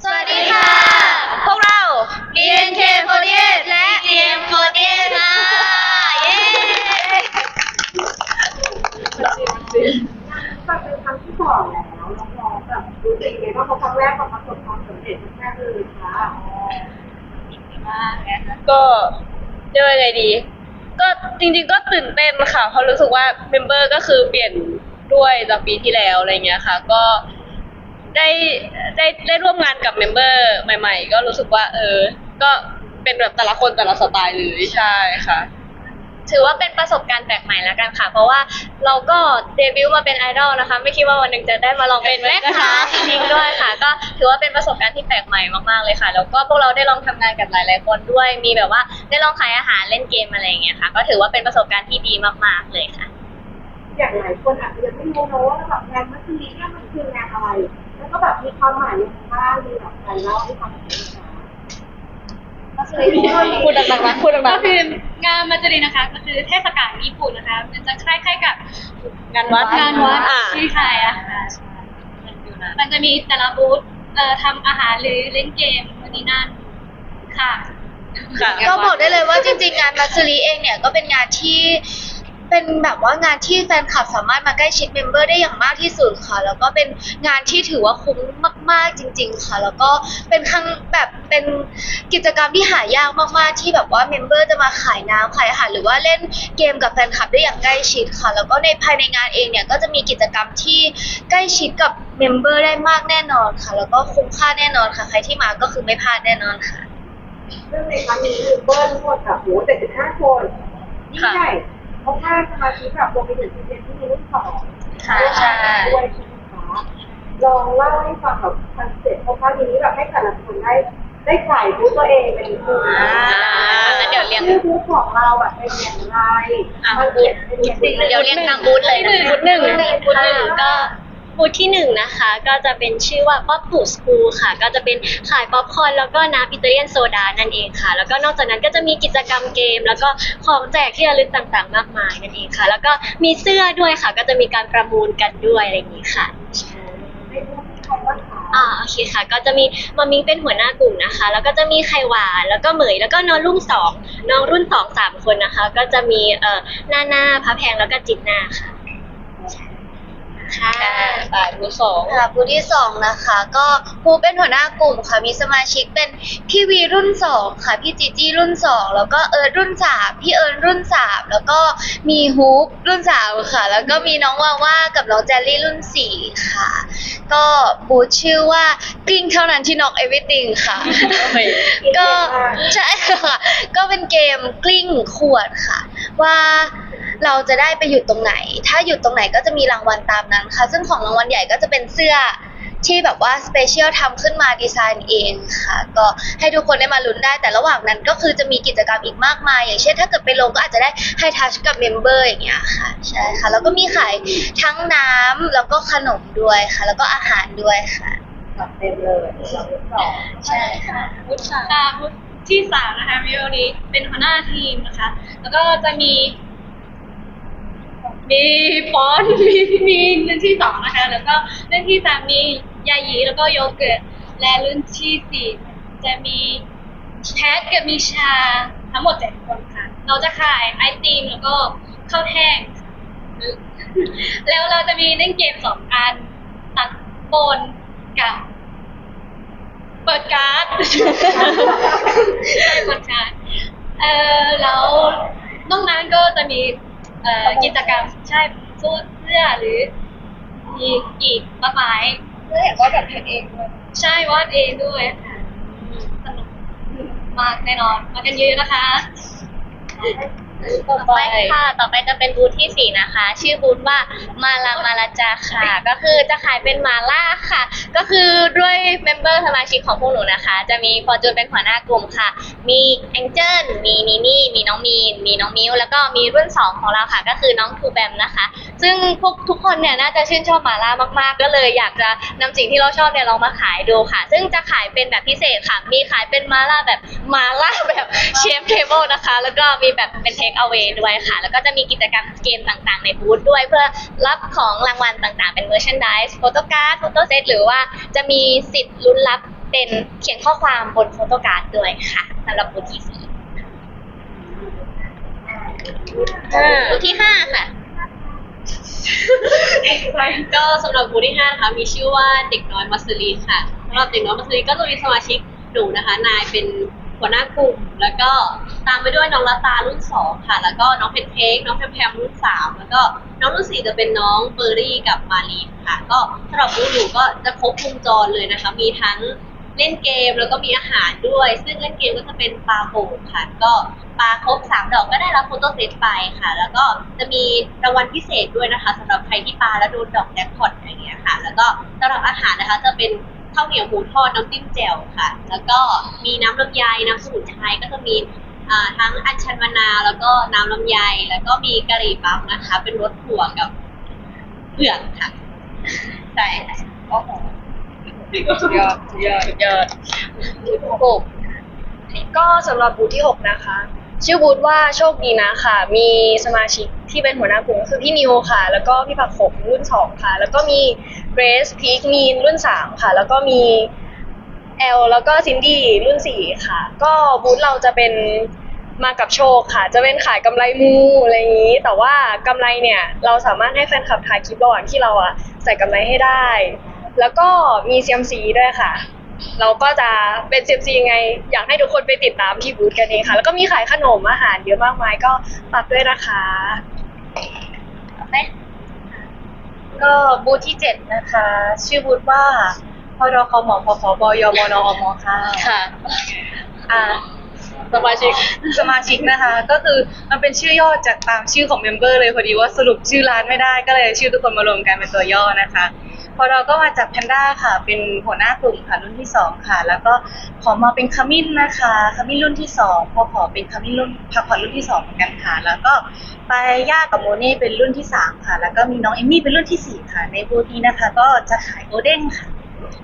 สวัสดีค่ะ พวกเรา BNK48 และ GM48 ค่ะ เย้มันเป็นครั้งที่สองแล้วน้องๆแบบรู้สึกยังไงบ้างเพราะครั้งแรกมันประสบความสำเร็จแน่เลยค่ะก็เรียกว่าไงดี ก็จริง ๆ ก็ตื่นเต้นค่ะเพราะรู้สึกว่าเมมเบอร์ก็คือเปลี่ยนด้วยจากปีที่แล้วอะไรเงี้ยค่ะ ก็ ได้ได้ได้ร่วมงานกับเมมเบอร์ใหม่ ๆ ก็รู้สึกว่า เออ ก็เป็นแบบแต่ละคนแต่ละสไตล์เลยใช่ค่ะ ถือว่าเป็นประสบการณ์แปลกใหม่แล้วกันค่ะ เพราะว่าเราก็เดบิวต์มาเป็นไอดอลนะคะ ไม่คิดว่าวันหนึ่งจะได้มาลองเป็นแม่ค้าจริงๆด้วยค่ะ ก็ถือว่าเป็นประสบการณ์ที่แปลกใหม่มากๆเลยค่ะ แล้วก็พวกเราได้ลองทำงานกับหลายๆคนด้วย มีแบบว่าได้ลองขายอาหารเล่นเกมอะไรอย่างเงี้ยค่ะ ก็ถือว่าเป็นประสบการณ์ที่ดีมากๆเลยค่ะ อย่างหลายคนอาจจะยังไม่รู้นะว่าแบบงานมัสลีเนี่ยมันคืองานอะไร แล้วก็แบบมีความหมายยังไงบ้างมีแบบการเล่าให้ฟังหน่อยนะคะมัสลีพูดดังๆนะพูดดัก็งคืองานมัจจรินนะคะ ก็คือเทศกาลญี่ปุ่นนะคะ มันจะคล้ายๆกับๆงานวัดงานวัดอ่าที่ไทยอะค่ะมันจะมีแต่ละบูธเอ่อทำอาหารหรือเล่นเกมวันนี้นั่นค่ะค่ะก็บอกได้เลยว่าจริงๆงานมัสรีเองเนี่ยก็เป็นงานที่ เป็นแบบว่างานที่แฟนคลับสามารถมาใกล้ชิดเมมเบอร์ได้อย่างมากที่สุดค่ะ แล้วก็เป็นงานที่ถือว่าคุ้มมาก ๆ จริง ๆ ค่ะ แล้วก็เป็นครั้งแบบเป็นกิจกรรมที่หายากมาก ๆ ที่แบบว่าเมมเบอร์จะมาขายน้ำขายอาหารหรือว่าเล่นเกมกับแฟนคลับได้อย่างใกล้ชิดค่ะ แล้วก็ในภายในงานเองเนี่ยก็จะมีกิจกรรมที่ใกล้ชิดกับเมมเบอร์ได้มากแน่นอนค่ะ แล้วก็คุ้มค่าแน่นอนค่ะ ใครที่มาก็คือไม่พลาดแน่นอนค่ะซึ่งในครั้งนี้คือเบิ้ลทั้งหมดแบบโหเจ็ดสิบห้าคนยิ่งใหญ่ เพราะว่าสมาชิกแบบรวมไปถึงทีมที่มีรุ่นสองค่ะใช่ด้วยใช่ไหมคะลองเล่าให้ฟังแบบคอนเซ็ปต์เพราะครั้งนี้แบบให้แต่ละคนได้ได้ขายบูธตัวเองเป็นบูธอ่างั้นเดี๋ยวเรียงชื่อบูธของเราแบบเป็นอย่างไรอะมันเขียนเป็นอย่างไรเดี๋ยวเรียงตามบูธเลยบูธหนึ่งบูธหนึ่งก็ บูธที่หนึ่งนะคะ ก็จะเป็นชื่อว่าป๊อปปูสคูลค่ะ ก็จะเป็นขายป๊อปคอร์นแล้วก็น้ำอิตาเลียนโซดานั่นเองค่ะ แล้วก็นอกจากนั้นก็จะมีกิจกรรมเกม แล้วก็ของแจกที่ระลึกต่างๆ มากมายนั่นเองค่ะ แล้วก็มีเสื้อด้วยค่ะ ก็จะมีการประมูลกันด้วยอะไรอย่างนี้ค่ะใช่ในบูธที่ใครบ้างคะอ่าโอเคค่ะ ก็จะมีมามิงเป็นหัวหน้ากลุ่มนะคะ แล้วก็จะมีไข่หวานแล้วก็เหมยแล้วก็น้องรุ่นสองน้องรุ่นสองสามคนนะคะ ก็จะมีเอ่อหน้าหน้าพระแพงแล้วก็จิตหน้าค่ะ ค่ะอ่าบูธสอง ค่ะบูธที่สองนะคะ ก็ครูเป็นหัวหน้ากลุ่มค่ะ มีสมาชิกเป็นพี่วีรุ่นสองค่ะพี่จีจี้รุ่นสองแล้วก็เอิร์ธรุ่นสามพี่เอิร์ธรุ่นสามแล้วก็มีฮุกรุ่นสามค่ะ แล้วก็มีน้องวาว่ากับน้องแจลลี่รุ่นสี่ค่ะ ก็บูธชื่อว่ากลิ้งเท่านั้นที่น็อกเอวิติงค่ะ ก็ใช่ค่ะ ก็เป็นเกมกลิ้งขวดค่ะ ว่า เราจะได้ไปหยุดตรงไหน ถ้าหยุดตรงไหนก็จะมีรางวัลตามนั้นค่ะ ซึ่งของรางวัลใหญ่ก็จะเป็นเสื้อที่แบบว่าสเปเชียลทำขึ้นมาดีไซน์เองค่ะ ก็ให้ทุกคนได้มาลุ้นได้ แต่ระหว่างนั้นก็คือจะมีกิจกรรมอีกมากมาย อย่างเช่นถ้าเกิดไปลงก็อาจจะได้ให้ทัชกับเมมเบอร์อย่างเงี้ยค่ะ ใช่ค่ะ แล้วก็มีขายทั้งน้ำแล้วก็ขนมด้วยค่ะ แล้วก็อาหารด้วยค่ะจัดเต็มเลยเราบูธสองใช่ค่ะบูธค่ะบูธที่สามนะคะมีวันนี้เป็นหัวหน้าทีมนะคะ แล้วก็จะมี มีฟอนต์มีมีรุ่นที่สองนะคะ แล้วก็เรุ่นที่สามมียาหยีแล้วก็โยเกิร์ตและรุ่นที่สี่จะมีแพทกับมีชาทั้งหมดเจ็ดคนค่ะ เราจะขายไอติมแล้วก็ข้าวแห้งค่ะแล้วเราจะมีเล่นเกมสองอันตัดโปนกับเปิดการ์ดใช่เปิดการ์ดเออแล้วนอกนั้นก็จะมี เอ่อกิจกรรมใช่เสื้อเสื้อหรือมีอีกมากมายเพื่อเห็นว่าแบบเพจเองเลยใช่วาดเองด้วยค่ะสนุกมากแน่นอนมากันเยอะๆนะคะต่อ ต่อไปค่ะ ต่อไปจะเป็นบูธที่สี่นะคะ ชื่อบูธว่ามาลามาลาจาค่ะ ก็คือจะขายเป็นมาล่าค่ะ ก็คือด้วยเมมเบอร์สมาชิกของพวกหนูนะคะ จะมีฟอร์จูนเป็นหัวหน้ากลุ่มค่ะ มีแองเจิลมีนีนี่มีน้องมีน มีน้องมิวแล้วก็มีรุ่นสองของเราค่ะ ก็คือน้องทูแบมนะคะ ซึ่งพวกทุกคนเนี่ยน่าจะชื่นชอบมาล่ามากๆ ก็เลยอยากจะนำสิ่งที่เราชอบเนี่ยลองมาขายดูค่ะ ซึ่งจะขายเป็นแบบพิเศษค่ะ มีขายเป็นมาล่าแบบมาล่าแบบเชฟเทเบิลนะคะ แล้วก็มีแบบเป็นเทคเอา a y ด้วยค่ะ แล้วก็จะมีกิจกรรมเกมต่างๆ ในบูธด้วยเพื่อรับของรางวัลต่างๆ เป็นเมอร์ชันดิสโฟโต้การ์ดโฟโต้เซตหรือว่าจะมีสิทธิ์ลุ้นรับเป็นเขียนข้อความบนโฟโต้การ์ดด้วยค่ะสำหรับบูธที่สี่บูธที่ห้าค่ะ ก็สำหรับบูธที่ห้านะคะมีชื่อว่าเด็กน้อยมัสลีค่ะสำหรับเด็กน้อยมัสลีก็จะมีสมาชิกหนูนะคะ นายเป็น หัวหน้ากลุ่ม แล้วก็ตามไปด้วยน้องลาตารุ่นสองค่ะ แล้วก็น้องเพนเค้กน้องแพมแพมรุ่นสามแล้วก็น้องรุ่นสี่จะเป็นน้องเบอร์รี่กับมารีนค่ะ ก็สำหรับบูธหนูก็จะครบวงจรเลยนะคะ มีทั้งเล่นเกมแล้วก็มีอาหารด้วย ซึ่งเล่นเกมก็จะเป็นปลาโป่งค่ะ ก็ปลาครบสามดอกก็ได้รับโฟโต้เซตไปค่ะ แล้วก็จะมีรางวัลพิเศษด้วยนะคะสำหรับใครที่ปลาแล้วโดนดอกแจ็คพอตอะไรอย่างเงี้ยค่ะ แล้วก็สำหรับอาหารนะคะจะเป็น ข้าวเหนียวหมูทอดน้ำจิ้มแจ่วค่ะ แล้วก็มีน้ำลำไยน้ำสมุนไพรก็จะมีอ่าทั้งอัญชันมะนาวแล้วก็น้ำลำไยแล้วก็มีกะหรี่ปั๊บนะคะ เป็นรสถั่วกับเผือกค่ะใช่ค่ะโอ้โหยอดยอดยอดหกก็สำหรับบูธที่6นะคะ ชื่อบูธว่าโชคดีนะค่ะ มีสมาชิกที่เป็นหัวหน้ากลุ่มก็คือพี่นิวค่ะ แล้วก็พี่ผักขมรุ่น2ค่ะ แล้วก็มีเกรซพีคมีนรุ่น3ค่ะ แล้วก็มีแอลแล้วก็ซินดี้รุ่น4ค่ะ ก็บูธเราจะเป็นมากับโชคค่ะ จะเป็นขายกำไรมูอะไรอย่างนี้ แต่ว่ากำไรเนี่ยเราสามารถให้แฟนคลับถ่ายคลิประหว่างที่เราอะใส่กำไรให้ได้ แล้วก็มีเซียมซีด้วยค่ะ เราก็จะเป็นเซียมซียังไง อยากให้ทุกคนไปติดตามที่บูธกันเองค่ะ แล้วก็มีขายขนมอาหารเยอะมากมายก็ฝากด้วยนะคะก็บูธที่เจ็ดนะคะ ชื่อบูธว่าพรคมพคบยมนอมค่ะค่ะ อ่า สมาชิก สมาชิกนะคะ ก็คือมันเป็นชื่อย่อจากตามชื่อของเมมเบอร์เลยพอดีว่าสรุปชื่อร้านไม่ได้ก็เลยชื่อทุกคนมารวมกันเป็นตัวย่อนะคะพอเราก็มาจากแพนด้าค่ะ เป็นหัวหน้ากลุ่มค่ะรุ่นที่สองค่ะ แล้วก็ขอมาเป็นขมิ้นนะคะขมิ้นรุ่นที่สองพอขอเป็นขมิ้นรุ่นพักผ่อนรุ่นที่สองเหมือนกันค่ะ แล้วก็ไปย่ากับโมเน่เป็นรุ่นที่สามค่ะ แล้วก็มีน้องเอมมี่เป็นรุ่นที่สี่ค่ะ ในบูธนี้นะคะ ก็จะขายโอเด้งค่ะ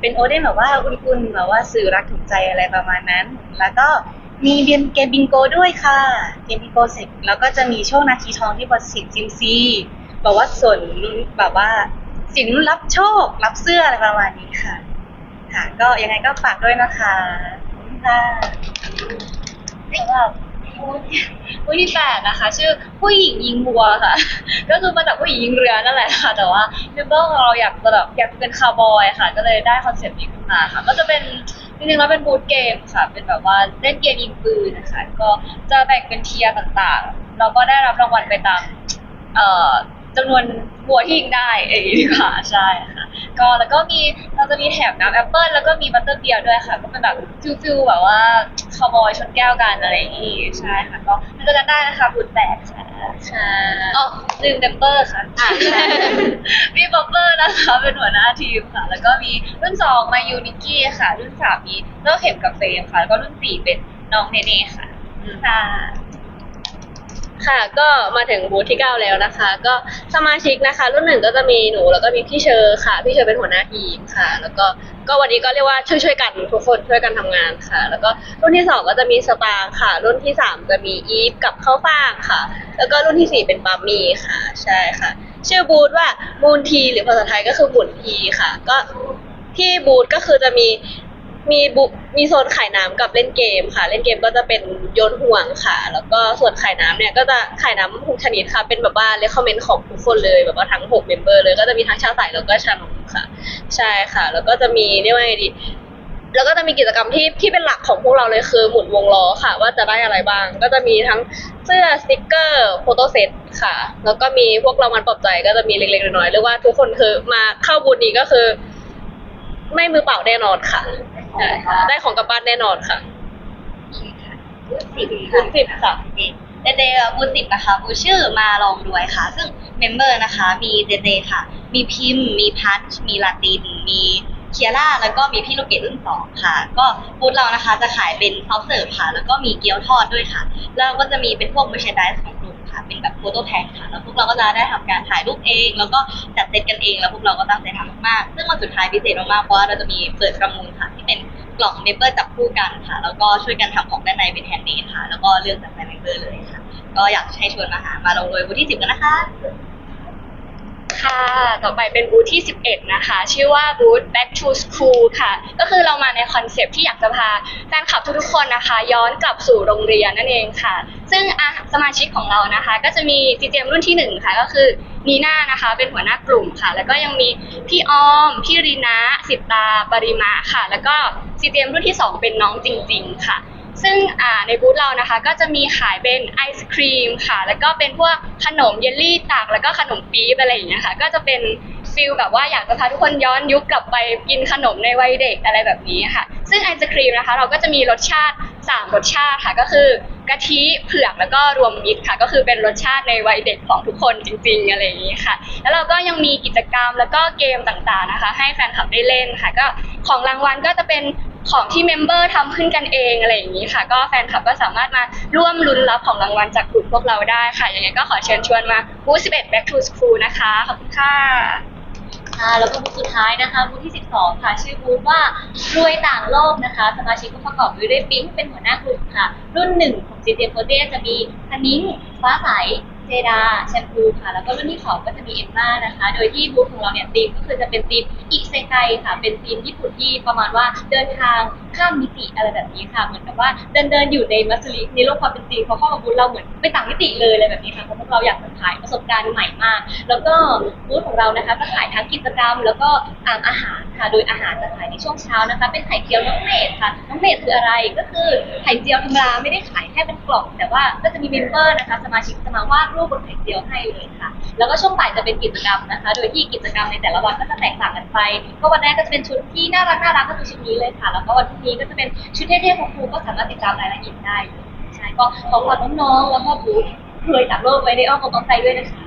เป็นโอเด้งแบบว่าอุ่นๆแบบว่าสื่อรักถึงใจอะไรประมาณนั้น แล้วก็ มีเบียนเกมบิงโกด้วยค่ะ เกมบิงโกเสร็จแล้วก็จะมีช่วงนาทีทองที่บอสสิบซิมซีแบบว่าส่วนลุ้นแบบว่าสินรับโชครับเสื้ออะไรประมาณนี้ค่ะ ค่ะ ก็ยังไงก็ฝากด้วยนะคะคุณค่ะสำหรับบูธที่แปดนะคะ ชื่อผู้หญิงยิงบัวค่ะ ก็คือมาจากผู้หญิงยิงเรือนั่นแหละค่ะ แต่ว่าเมมเบอร์ของเราอยากจะแบบอยากเป็นคาร์บอยค่ะ ก็เลยได้คอนเซปต์นี้ขึ้นมาค่ะ ก็จะเป็น จริงๆแล้วเป็นบูธเกมค่ะ เป็นแบบว่าเล่นเกมยิงปืนนะคะ ก็จะแบ่งเป็นเทียร์ต่างๆ เราก็ได้รับรางวัลไปตาม เอ่อจำนวนบัวที่ยิงได้เอย่างนี้ดีกว่าใช่ค่ะ ก็แล้วก็มีเราจะมีแถบน้ำแอปเปิลแล้วก็มีบัตเตอร์เบียร์ด้วยค่ะ ก็เป็นแบบฟิลฟิลแบบว่าคาวบอยชนแก้วกันอะไรอย่างนี้ใช่ค่ะก็มาเจอกันได้นะคะบูธแปดค่ะค่ะอ๋อลืมเดมเปอร์ค่ะอ่าใช่มีบ๊อบเบอร์นะคะเป็นหัวหน้าทีมค่ะ แล้วก็มีรุ่นสองมายูนิกี้ค่ะ รุ่นสามมีเลิกเข็มกับเฟรมค่ะ แล้วก็รุ่นสี่เป็นน้องเนเน่ค่ะค่ะ ค่ะ ก็มาถึงบูธที่ 9 แล้วนะคะ ก็สมาชิกนะคะ รุ่นหนึ่งก็จะมีหนูแล้วก็มีพี่เชอร์ค่ะ พี่เชอร์เป็นหัวหน้าทีมค่ะ แล้วก็ก็วันนี้ก็เรียกว่าช่วยช่วยๆกันทุกคนช่วยกันทำงานค่ะ แล้วก็รุ่นที่สองก็จะมีสตางค์ค่ะ รุ่นที่สามจะมีอีฟกับข้าวฟ่างค่ะ แล้วก็รุ่นที่สี่เป็นปามี่ค่ะ ใช่ค่ะ ชื่อบูธว่ามูนทีหรือภาษาไทยก็คือบุญทีค่ะ ก็ที่บูธก็คือจะมี มีบุมีโซนขายน้ำกับเล่นเกมค่ะ เล่นเกมก็จะเป็นโยนห่วงค่ะ แล้วก็ส่วนขายน้ำเนี่ยก็จะขายน้ำทุกชนิดค่ะ เป็นแบบว่าเลคคอมเมนต์ของทุกคนเลยแบบว่าทั้ง6เมมเบอร์เลยก็จะมีทั้งชาใสแล้วก็ชานมค่ะ ใช่ค่ะ แล้วก็จะมีเรียกว่าไงดี แล้วก็จะมีกิจกรรมที่ที่เป็นหลักของพวกเราเลยคือหมุนวงล้อค่ะ ว่าจะได้อะไรบ้าง ก็จะมีทั้งเสื้อสติกเกอร์โฟโต้เซตค่ะ แล้วก็มีพวกรางวัลปลอบใจก็จะมีเล็กๆน้อยๆเรียกว่าทุกคนคือมาเข้าบูธนี้ก็คือ ไม่มือเปล่าแน่นอนค่ะ ใช่ค่ะได้ของกลับบ้านแน่นอนค่ะ บูธสิบบูธสิบค่ะเดเดบูธสิบนะคะบูธชื่อมาลองด้วยค่ะ ซึ่งเมมเบอร์นะคะมีเดเดค่ะ มีพิมพ์ มีพัทมีลาติน มีเคียร่า แล้วก็มีพี่ลูกเกดรุ่นสองค่ะ ก็บูธเรานะคะจะขายเป็นซอฟต์เสิร์ฟค่ะ แล้วก็มีเกี๊ยวทอดด้วยค่ะ แล้วก็จะมีเป็นพวก m e r c h a n d i s e ของกลุ่มค่ะ เป็นแบบโฟโต้แพ็คค่ะ แล้วพวกเราก็จะได้ทำการถ่ายรูปเอง แล้วก็จัดเซตกันเอง แล้วพวกเราก็ตั้งใจทำมากๆ ซึ่งวันสุดท้ายพิเศษมากๆ เพราะว่าเราจะมีเปิดประมูลค่ะที่เป็น กล่องเนเปอร์จับคู่กันค่ะ แล้วก็ช่วยกันทำของด้านในเป็นแฮนด์เมดค่ะ แล้วก็เลือกจากในเมมเบอร์เลยค่ะ ก็อยากให้ชวนมาหามาลงโดยวันที่สิบกันนะคะ ค่ะ ต่อไปเป็นบูธที่ 11 นะคะ ชื่อว่าบูธ Back to School ค่ะ ก็คือเรามาในคอนเซปที่อยากจะพาแฟนคลับทุกๆคนนะคะ ย้อนกลับสู่โรงเรียนนั่นเองค่ะ ซึ่งอะสมาชิกของเรานะคะ ก็จะมี CGM รุ่นที่ 1 ค่ะ ก็คือนีน่านะคะ เป็นหัวหน้ากลุ่มค่ะ แล้วก็ยังมีพี่ออม พี่รีนะสิตาปริมาค่ะ แล้วก็ CGM รุ่นที่ 2 เป็นน้องจริง ๆ ค่ะ ซึ่งในบูธเรานะคะก็จะมีขายเป็นไอศครีมค่ะ แล้วก็เป็นพวกขนมเยลลี่ตักแล้วก็ขนมปี๊บอะไรอย่างเงี้ยค่ะ ก็จะเป็นฟิลแบบว่าอยากจะพาทุกคนย้อนยุคกลับไปกินขนมในวัยเด็กอะไรแบบนี้ค่ะ ซึ่งไอศครีมนะคะ เราก็จะมีรสชาติ 3 รสชาติค่ะ ก็คือกะทิเผือกแล้วก็รวมมิตรค่ะ ก็คือเป็นรสชาติในวัยเด็กของทุกคนจริง ๆ อะไรอย่างนี้ค่ะ แล้วเราก็ยังมีกิจกรรมแล้วก็เกมต่างๆนะคะ ให้แฟนคลับได้เล่นค่ะ ก็ของรางวัลก็จะเป็น ของที่เมมเบอร์ทำขึ้นกันเองอะไรอย่างนี้ค่ะ ก็แฟนคลับก็สามารถมาร่วมลุ้นรับของรางวัลจากกลุ่มพวกเราได้ค่ะยังไงก็ขอเชิญชวนมาบูธ11 Back to School นะคะ ขอบคุณค่ะค่ะแล้วก็บูธสุดท้ายนะคะบูธที่ 12 ค่ะ ชื่อบูธว่ารวยต่างโลกนะคะ สมาชิกก็ประกอบด้วยปิ๊งเป็นหัวหน้ากลุ่มค่ะ รุ่นหนึ่งของ CJ p o t e จะมีคนิ้งฟ้าใส เจดาแชมพูค่ะ แล้วก็รุ่นที่สองก็จะมีเอ็มม่านะคะ โดยที่บูธของเราเนี่ยธีมก็คือจะเป็นธีมอิเซไกค่ะ เป็นธีมญี่ปุ่นที่ประมาณว่าเดินทางข้ามมิติอะไรแบบนี้ค่ะ เหมือนกับว่าเดินเดินๆอยู่ในมัสลิในโลกความเป็นจริงพอเข้ามาบูธเราเหมือนไปต่างมิติเลยอะไรแบบนี้ค่ะเพราะพวกเราอยากจะขายประสบการณ์ใหม่มาก แล้วก็บูธของเรานะคะจะขายทั้งกิจกรรม แล้วก็อาหารค่ะ โดยอาหารจะขายในช่วงเช้านะคะ เป็นไข่เจียวน้องเมดค่ะ น้องเมดคืออะไร ก็คือไข่เจียวธรรมดาไม่ได้ขายแค่เป็นกล่อง แต่ว่าก็จะมีเมมเบอร์นะคะ สมาชิกจะมาวารูปบนไข่เจียวให้เลยค่ะ แล้วก็ช่วงบ่ายจะเป็นกิจกรรมนะคะ โดยที่กิจกรรมในแต่ละวันก็จะแตกต่างกันไป ก็วันแรกก็จะเป็นชุดที่น่ารักน่ารักก็คือชุดนี้เลยค่ะ แล้วก็วันพรุ่งนี้ก็จะเป็นชุดเท่ๆของครูก็สามารถติดตามรายละเอียดได้เลยใช่ก็ขอฝากน้องๆแล้วก็บูธรวยจากโลกไว้ในอ้อมอกอ้อมใจด้วยนะคะ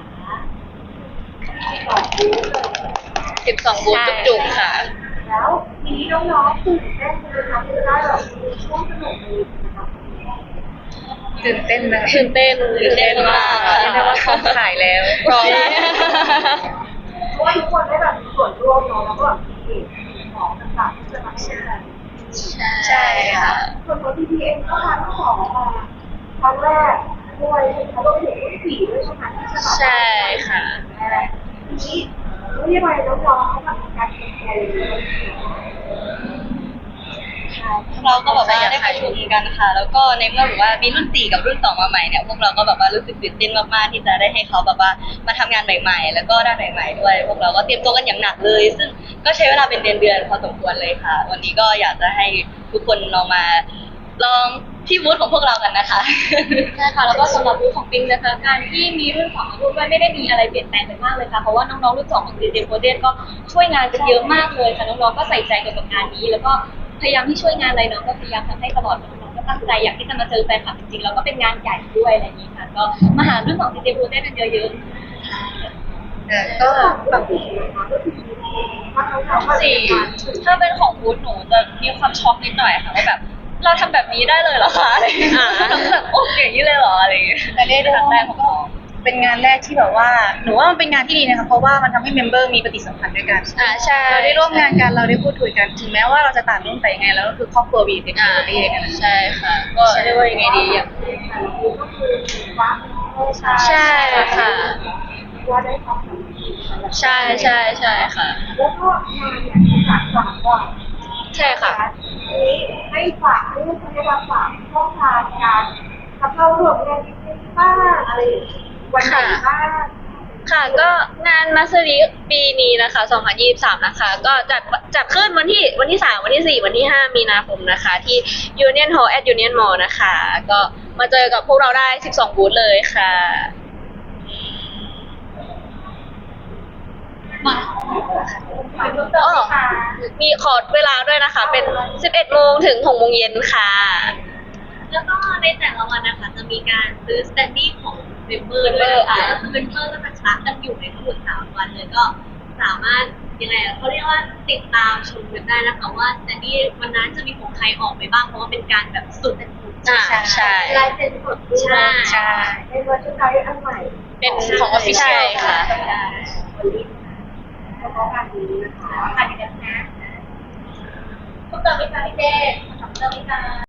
12บูธจุกๆค่ะ แล้วทีนี้น้องๆตื่นเต้นไหมคะที่จะได้แบบมีช่วงสนุกในนะคะ ตื่นเต้นนะตื่นเต้นตื่นเต้นมากค่ะเรียกได้ว่าพร้อมขายแล้วพร้อมเพราะว่าทุกคนได้แบบมีส่วนร่วมเนาะแล้วก็แบบมีของต่างๆที่จะมาแชร์กันใช่ค่ะส่วนของทีพีเองก็พาทั้งสองมาครั้งแรกด้วยเขาก็ไปถึงรุ่นสี่ด้วยใช่ไหมที่จะแบบใช่ค่ะแรกทีนี้ไม่ได้ไปน้องๆเขาแบบการเตรี ยมตัวเลยเราก็แบบว่าได้ประชุมกันค่ะ แล้วก็ในเมื่อแบบว่ามีรุ่นสี่กับรุ่นสองมาใหม่เนี่ยพวกเราก็แบบว่ารู้สึกตื่นเต้นมากๆที่จะได้ให้เขาแบบว่ามาทำงานใหม่ ๆ แล้วก็ด้านใหม่ ๆ ด้วย พวกเราก็เตรียมตัวกันอย่างหนักเลย ซึ่งก็ใช้เวลาเป็นเดือนๆพอสมควรเลยค่ะ วันนี้ก็อยากจะให้ทุกคนลองมาลองที่บูธของพวกเรากันนะคะใช่ค่ะแล้วก็สำหรับรุ่นของปิงนะคะการที่มีรุ่นสองมาร่วมด้วยไม่ได้มีอะไรเปลี่ยนแปลงไปมากเลยค่ะเพราะว่าน้องๆรุ่นสองของดีเจโปรเดก็ช่วยงานกันเยอะมากเลยค่ะน้องๆก็ใส่ใจเกี่ยวกับงานนี้ แล้วก็ พยายามที่ช่วยงานอะไรน้องก็พยายามทำให้ตลอดน้องๆก็ตั้งใจอยากที่จะมาเจอแฟนคลับจริงๆแล้วก็เป็นงานใหญ่ด้วยอะไรอย่างนี้ค่ะ ก็มาหารุ่นของดีเจโปรเดกันเยอะๆก็แบบนี้นะคะก็คือว่าเขาทำสี่ถ้าเป็นของบูธหนูจะมีความช็อกนิดหน่อยค่ะว่าแบบเราทำแบบนี้ได้เลยเหรอคะอะไรอย่างเงี้ยเราก็แบบโอ้อย่างนี้เลยเหรออะไรอย่างเงี้ยแต่เรียกได้ครั้งแรว่ากของก็ เราเป็นงานแรกที่แบบว่าหนูว่ามันเป็นงานที่ดีนะคะเพราะว่ามันทำให้เมมเบอร์มีปฏิสัมพันธ์ด้วยกันอ่าใช่เราได้ร่วมงานกันเราได้พูดคุยกันถึงแม้ว่าเราจะต่างรุ่นแต่ยังไงแล้วก็คือครอบครัวบีเทคโนอ่าโลยีกันนะใช่ค่ะก็เรียกว่ายังไงดีอย่างก็คือว่าใช่ค่ะว่าได้ความสำคัญใช่ใช่ใช่ค่ะแล้วก็งานเนี่ยฝากฝากก่อนใช่ค่ะนี้ให้ฝากให้ลูกค้าฝากช่องทางการเข้าร่วมงานบ้างอะไร วันไหนบ้างค่ะก็งานมาสรีปีนี้นะคะ 2023 นะคะ ก็จัดจัดขึ้นวันที่วันที่ 3 วันที่ 4 วันที่ 5 มีนาคมนะคะ ที่ Union Hall at Union Mall นะคะ ก็มาเจอกับพวกเราได้ 12 บูธเลยค่ะอ๋อมีขอเวลาด้วยนะคะ เป็น 11 โมงถึง 6 โมงเย็นค่ะ แล้วก็ในแต่ละวันนะคะจะมีการซื้อสแตนดี้ของเมมเบอร์ด้วยนะคะก็คือเมมเบอร์ก็จะชาร์จกันอยู่ในทั้งหมดสามวันเลยก็สามารถยังไงอะเขาเรียกว่าติดตามชมกันได้นะคะว่าสแตนดี้วันนั้นจะมีของใครออกไปบ้างเพราะว่าเป็นการแบบสุดเป็นสุดอ่าใช่ ลายเซ็นสดด้วยใช่ ใช่ในเวอร์ชันไทยอันใหม่เป็นของ Official ค่ะแล้วก็การนี้นะคะค่ะเดี๋ยวนะคุณเติมไหมคะพี่เจคุณเติมไหมคะ